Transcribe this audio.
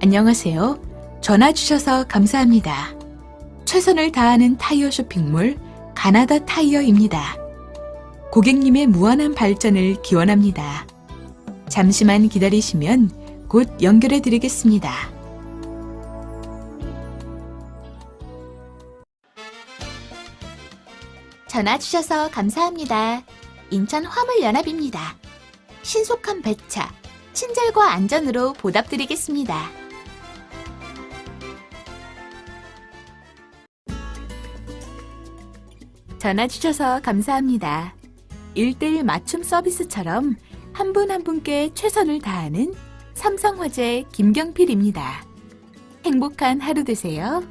안녕하세요. 전화 주셔서 감사합니다. 최선을 다하는 타이어 쇼핑몰 가나다 타이어입니다. 고객님의 무한한 발전을 기원합니다. 잠시만 기다리시면 곧 연결해 드리겠습니다. 전화 주셔서 감사합니다. 인천 화물연합입니다. 신속한 배차, 친절과 안전으로 보답드리겠습니다. 전화 주셔서 감사합니다. 1대1 맞춤 서비스처럼 한 분 한 분께 최선을 다하는 삼성화재 김경필입니다. 행복한 하루 되세요.